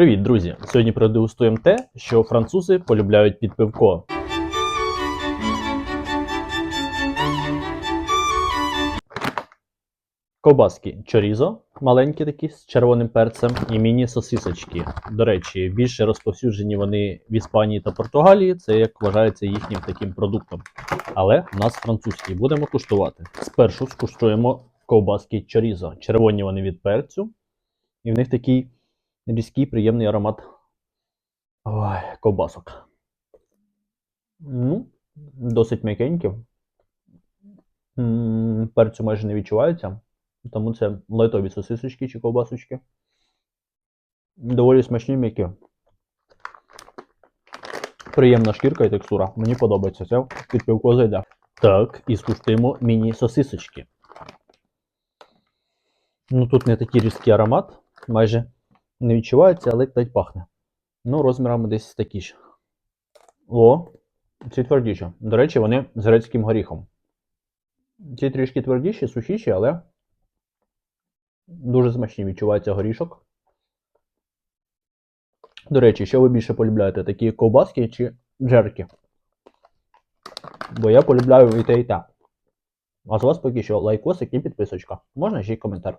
Привіт, друзі! Сьогодні продегустуємо те, що французи полюбляють під пивко. Ковбаски чорізо, маленькі такі з червоним перцем, і міні-сосисочки. До речі, більше розповсюджені вони в Іспанії та Португалії, це як вважається їхнім таким продуктом. Але в нас французькі будемо куштувати. Спершу скуштуємо ковбаски чорізо. Червоні вони від перцю, і в них такий різкий приємний аромат Ой, ковбасок. Ну, досить м'якенькі. Перцю майже не відчувається, тому це лайтові сосисочки чи ковбасочки. Доволі смачні м'які. Приємна шкірка і текстура. Мені подобається. Це під пивко зайде. Так, і скуштуємо міні-сосисочки. Ну, тут не такий різкий аромат, майже не відчувається, але ледь пахне. Ну, розмірами десь такі ж. О, ці твердіші. До речі, вони з грецьким горіхом. Ці трішки твердіші, сухіші, але дуже смачні відчувається горішок. До речі, що ви більше полюбляєте? Такі ковбаски чи джерки? Бо я полюбляю і те, і те. А з вас поки що лайкосик і підписочка. Можна ще й коментар.